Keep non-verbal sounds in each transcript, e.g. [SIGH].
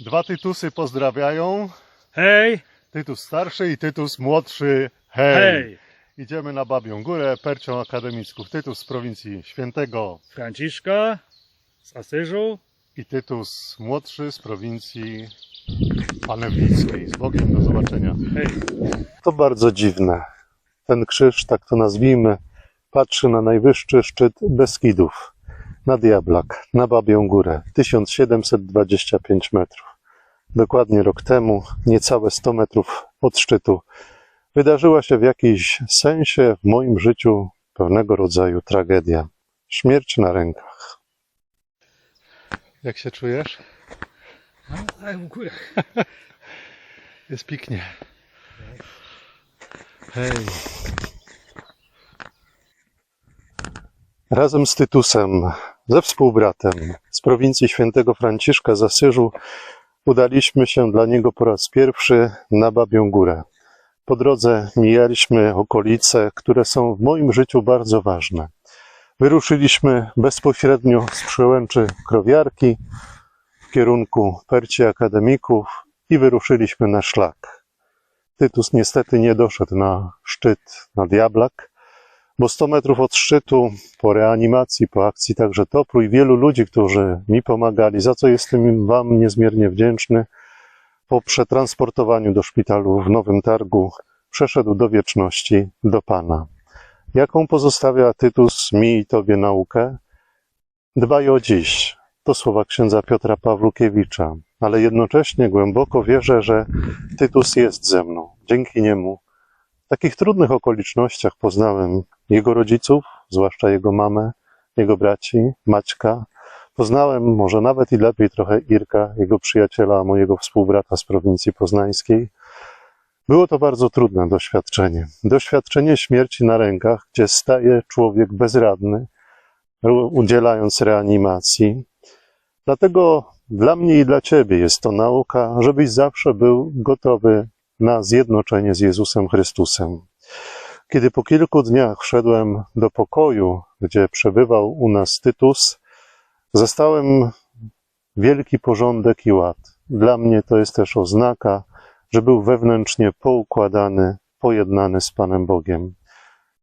Dwa Tytusy pozdrawiają. Hej, Tytus starszy i Tytus młodszy. Hej! hej, Idziemy na Babią Górę, Percią Akademicków. Tytus z prowincji Świętego Franciszka z Asyżu. i Tytus młodszy z prowincji Panewlickiej. Z Bogiem do zobaczenia. Hej, To bardzo dziwne. Ten krzyż, tak to nazwijmy, patrzy na najwyższy szczyt Beskidów, na Diablak, na Babią Górę, 1725 metrów. Dokładnie rok temu, niecałe 100 metrów od szczytu, wydarzyła się w jakimś sensie w moim życiu pewnego rodzaju tragedia. Śmierć na rękach. Jak się czujesz? no, ale w górę. [LAUGHS] Jest pięknie. Hej. Razem z Tytusem, ze współbratem z prowincji świętego Franciszka z Asyżu, udaliśmy się dla niego po raz pierwszy na Babią Górę. Po drodze mijaliśmy okolice, które są w moim życiu bardzo ważne. Wyruszyliśmy bezpośrednio z przełęczy Krowiarki w kierunku Perci Akademików i wyruszyliśmy na szlak. Tytus niestety nie doszedł na szczyt, na Diablak, bo 100 metrów od szczytu, po reanimacji, po akcji także Topru i wielu ludzi, którzy mi pomagali, za co jestem Wam niezmiernie wdzięczny, po przetransportowaniu do szpitalu w Nowym Targu przeszedł do wieczności, do Pana. Jaką pozostawia Tytus mi i Tobie naukę? Dbaj o dziś. To słowa księdza Piotra Pawlukiewicza, ale jednocześnie głęboko wierzę, że Tytus jest ze mną. Dzięki niemu w takich trudnych okolicznościach poznałem jego rodziców, zwłaszcza jego mamę, jego braci, Maćka. Poznałem może nawet i lepiej trochę Irka, jego przyjaciela, mojego współbrata z prowincji poznańskiej. Było to bardzo trudne doświadczenie. Doświadczenie śmierci na rękach, gdzie staje człowiek bezradny, udzielając reanimacji. Dlatego dla mnie i dla Ciebie jest to nauka, żebyś zawsze był gotowy na zjednoczenie z Jezusem Chrystusem. Kiedy po kilku dniach wszedłem do pokoju, gdzie przebywał u nas Tytus, zastałem wielki porządek i ład. Dla mnie to jest też oznaka, że był wewnętrznie poukładany, pojednany z Panem Bogiem.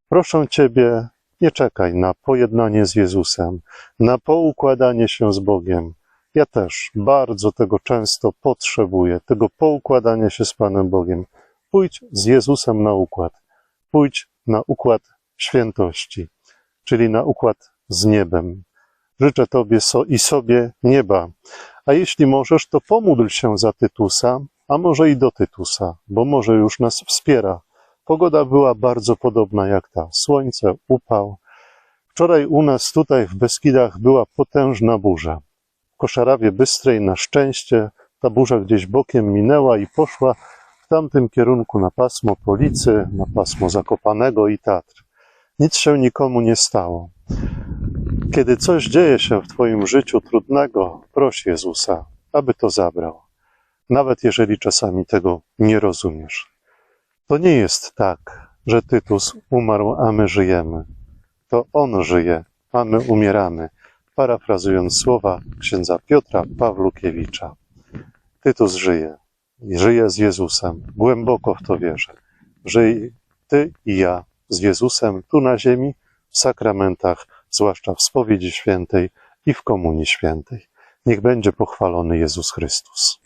Proszę Ciebie, nie czekaj na pojednanie z Jezusem, na poukładanie się z Bogiem. Ja też bardzo tego często potrzebuję, tego poukładania się z Panem Bogiem. Pójdź z Jezusem na układ. Pójdź na układ świętości, czyli na układ z niebem. Życzę Tobie so i sobie nieba. A jeśli możesz, to pomódl się za Tytusa, a może i do Tytusa, bo może już nas wspiera. Pogoda była bardzo podobna jak ta. Słońce, upał. Wczoraj u nas tutaj w Beskidach była potężna burza. W Koszarawie Bystrej na szczęście ta burza gdzieś bokiem minęła i poszła w tamtym kierunku na pasmo Policy, na pasmo Zakopanego i Tatr. Nic się nikomu nie stało. Kiedy coś dzieje się w Twoim życiu trudnego, proś Jezusa, aby to zabrał. Nawet jeżeli czasami tego nie rozumiesz. To nie jest tak, że Tytus umarł, a my żyjemy. To on żyje, a my umieramy parafrazując słowa księdza Piotra Pawlukiewicza. Tytus żyje. Żyje z Jezusem. Głęboko w to wierzę. Żyj ty i ja z Jezusem tu na ziemi, w sakramentach, zwłaszcza w spowiedzi świętej i w komunii świętej. Niech będzie pochwalony Jezus Chrystus.